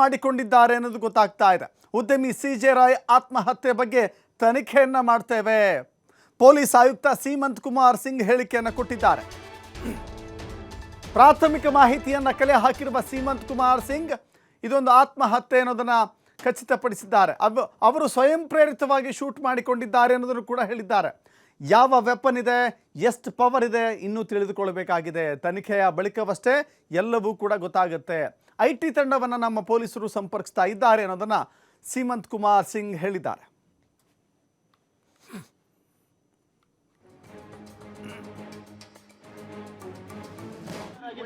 ಮಾಡಿಕೊಂಡಿದ್ದಾರೆ ಅನ್ನೋದು ಗೊತ್ತಾಗ್ತಾ ಇದೆ. ಉದ್ಯಮಿ ಸಿ ಜೆ ರಾಯ್ ಆತ್ಮಹತ್ಯೆ ಬಗ್ಗೆ ತನಿಖೆಯನ್ನ ಮಾಡ್ತೇವೆ. ಪೊಲೀಸ್ ಆಯುಕ್ತ ಸೀಮಂತ್ ಕುಮಾರ್ ಸಿಂಗ್ ಹೇಳಿಕೆಯನ್ನು ಕೊಟ್ಟಿದ್ದಾರೆ. ಪ್ರಾಥಮಿಕ ಮಾಹಿತಿಯನ್ನ ಕಲೆ ಹಾಕಿರುವ ಸೀಮಂತ್ ಕುಮಾರ್ ಸಿಂಗ್ ಇದೊಂದು ಆತ್ಮಹತ್ಯೆ ಅನ್ನೋದನ್ನ ಖಚಿತಪಡಿಸಿದ್ದಾರೆ. ಅವ್, ಅವರು ಸ್ವಯಂ ಪ್ರೇರಿತವಾಗಿ ಶೂಟ್ ಮಾಡಿಕೊಂಡಿದ್ದಾರೆ ಅನ್ನೋದನ್ನು ಕೂಡ ಹೇಳಿದ್ದಾರೆ. ಯಾವ ವೆಪನ್ ಇದೆ, ಎಷ್ಟು ಪವರ್ ಇದೆ ಇನ್ನೂ ತಿಳಿದುಕೊಳ್ಳಬೇಕಾಗಿದೆ. ತನಿಖೆಯ ಬಳಿಕವಷ್ಟೇ ಎಲ್ಲವೂ ಕೂಡ ಗೊತ್ತಾಗುತ್ತೆ. ಐ ಟಿ ತಂಡವನ್ನು ನಮ್ಮ ಪೊಲೀಸರು ಸಂಪರ್ಕಿಸ್ತಾ ಇದ್ದಾರೆ ಅನ್ನೋದನ್ನು ಸೀಮಂತ್ ಕುಮಾರ್ ಸಿಂಗ್ ಹೇಳಿದ್ದಾರೆ.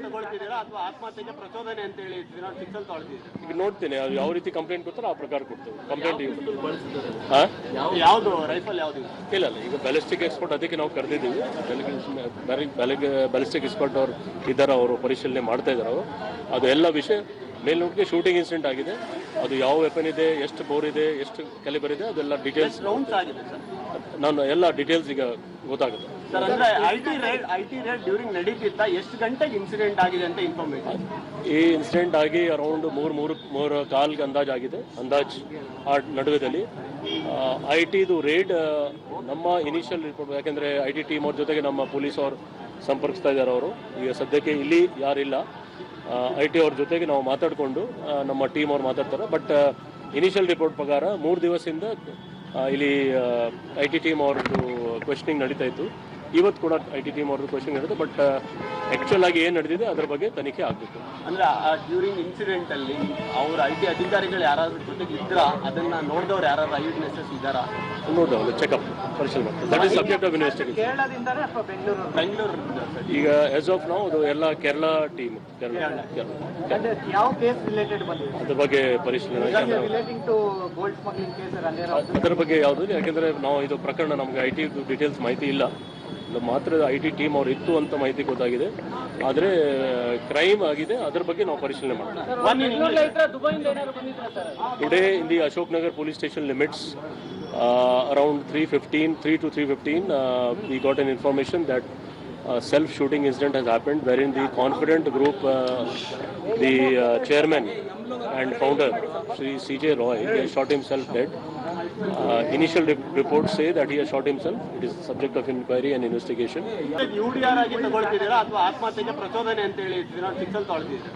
ತಗೊಳ್ತಿದ್ದೀರಾ ಅಥವಾ ಆತ್ಮಹತ್ಯೆಗೆ ಪ್ರಚೋದನೆ ಅಂತ ಹೇಳಿ ಸಿಕ್ಸಲ್ ತಗೊಳ್ತಿದ್ದೀರಾ ಈಗ ನೋಡ್ತೇನೆ ಅದು ಯಾವ ರೀತಿ ಕಂಪ್ಲೇಂಟ್ ಕೊಡ್ತಾರೋ ಆ ಪ್ರಕಾರ ಕೊಡ್ತೇವೆ. ಕಂಪ್ಲೇಂಟ್ ಯಾವುದು ರೈಫಲ್ ಯಾವುದು ಇಲ್ಲ ಇಲ್ಲ ಈಗ ಬ್ಯಾಲಿಸ್ಟಿಕ್ ಎಕ್ಸ್ಪರ್ಟ್ ಅದಕ್ಕೆ ನಾವು ಕರೆದಿದ್ದೀವಿ. ಬೆಳಗ್ಗೆ ಬ್ಯಾಲಿಸ್ಟಿಕ್ ಎಕ್ಸ್ಪರ್ಟ್ ಅವ್ರು ಇದ್ದಾರೆ ಅವರು ಪರಿಶೀಲನೆ ಮಾಡ್ತಾ ಇದ್ದಾರೆ ಅವರು. ಅದು ಎಲ್ಲ ವಿಷಯ ಮೇಲ್ನೋಟಿಗೆ ಶೂಟಿಂಗ್ ಇನ್ಸಿಡೆಂಟ್ ಆಗಿದೆ. ಅದು ಯಾವ ವೆಪನ್ ಇದೆ ಎಷ್ಟು ಬೋರ್ ಇದೆ ಎಷ್ಟು ಕ್ಯಾಲಿಬರ್ ಇದೆ ಅದೆಲ್ಲ ಡೀಟೇಲ್ಸ್ ನಾನು ಎಲ್ಲ ಡೀಟೇಲ್ಸ್ ಈಗ ಗೊತ್ತಾಗುತ್ತೆ. ಈ ಇನ್ಸಿಡೆಂಟ್ ಆಗಿ ಅರೌಂಡ್ ಮೂರು ಮೂರು ಮೂರು ಕಾಲ್ಗೆ ಅಂದಾಜ್ ಆಗಿದೆ. ಅಂದಾಜ್ ಆ ನಡುವೆದಲ್ಲಿ. ಐ ಟಿದು ರೇಡ್ ನಮ್ಮ ಇನಿಷಿಯಲ್ ರಿಪೋರ್ಟ್ ಯಾಕೆಂದ್ರೆ ಐ ಟಿ ಟೀಮ್ ಅವ್ರ ಜೊತೆಗೆ ನಮ್ಮ ಪೊಲೀಸ್ ಅವರು ಸಂಪರ್ಕಿಸ್ತಾ ಇದ್ದಾರೆ ಅವರು. ಈಗ ಸದ್ಯಕ್ಕೆ ಇಲ್ಲಿ ಯಾರಿಲ್ಲ. ಐ ಟಿ ಅವ್ರ ಜೊತೆಗೆ ನಾವು ಮಾತಾಡಿಕೊಂಡು ನಮ್ಮ ಟೀಮ್ ಅವ್ರು ಮಾತಾಡ್ತಾರೆ. ಬಟ್ ಇನಿಷಿಯಲ್ ರಿಪೋರ್ಟ್ ಪ್ರಕಾರ ಮೂರು ದಿವಸದಿಂದ ಇಲ್ಲಿ ಐ ಟಿ ಟೀಮ್ ಅವ್ರದ್ದು ಕ್ವೆಶ್ಚನಿಂಗ್ ನಡೀತಾ ಇತ್ತು. ಇವತ್ತು ಕೂಡ ಐ ಟಿ ಟೀಮ್ ಅವ್ರದ್ದು ಕ್ವಶನ್ ಇರುತ್ತೆ ಬಟ್ ಆ್ಯಕ್ಚುಲ್ ಆಗಿ ಏನು ನಡೆದಿದೆ ಅದರ ಬಗ್ಗೆ ತನಿಖೆ ಆಗಬೇಕು. ಅಂದ್ರೆ ಡ್ಯೂರಿಂಗ್ ಇನ್ಸಿಡೆಂಟ್ ಅಲ್ಲಿ ಅವ್ರ ಐ ಟಿ ಅಧಿಕಾರಿಗಳು ಯಾರಾದ್ರೂ ಜೊತೆಗೆ ಇದ್ರ? ಅದನ್ನ ನೋಡಿದವ್ರು ಯಾರಾದ್ರೂ ಐ ವಿಟ್ನೆಸಸ್ ಇದ್ದಾರಾ? ನೋಡಿದವ್ರು ಚೆಕಪ್ ಪರಿಶೀಲನೆ ಮಾಡ್ತಾರೆ that is subject of investigation Bengaluru? Bengaluru ಈಗ ಆಸ್ ಆಫ್ ನಾವು ಅದು ಎಲ್ಲ ಕೇರಳ ಟೀಮ್ ಕೇರಳ ಕೇರಳ ಅಂದ್ರೆ ಯಾವ ಕೇಸ್ ರಿಲೇಟೆಡ್ ಬಂದಿದೆ? ಅದ್ರ ಬಗ್ಗೆ ಪರಿಶೀಲನೆ relating to gold smuggling case ಅಲ್ಲಿ ಅದರ ಬಗ್ಗೆ ಯಾವುದು ಯಾಕೆಂದ್ರೆ ನಾವು ಇದು ಪ್ರಕರಣ ನಮ್ಗೆ ಐ ಟಿ ಡೀಟೇಲ್ಸ್ ಮಾಹಿತಿ ಇಲ್ಲ. ಮಾತ್ರ ಐ ಟಿ ಟೀಮ್ ಅವರು ಇತ್ತು ಅಂತ ಮಾಹಿತಿ ಗೊತ್ತಾಗಿದೆ. ಆದ್ರೆ ಕ್ರೈಮ್ ಆಗಿದೆ ಅದರ ಬಗ್ಗೆ ನಾವು ಪರಿಶೀಲನೆ ಮಾಡ್ತೀವಿ. Today in the Ashok Nagar police station limits around three fifteen three to three fifteen we got an information that self shooting incident has happened where in the confident group the chairman and founder, Sri C.J. Roy, he has shot himself dead. Uh, initial re- reports say that he has shot himself. It is subject of inquiry and investigation.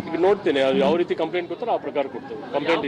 ಈಗ ನೋಡ್ತೇನೆ ಯಾವ ರೀತಿ complaint ಕೊಡ್ತಾರೋ ಆ ಪ್ರಕಾರ ಕೊಡ್ತೇವೆ complaint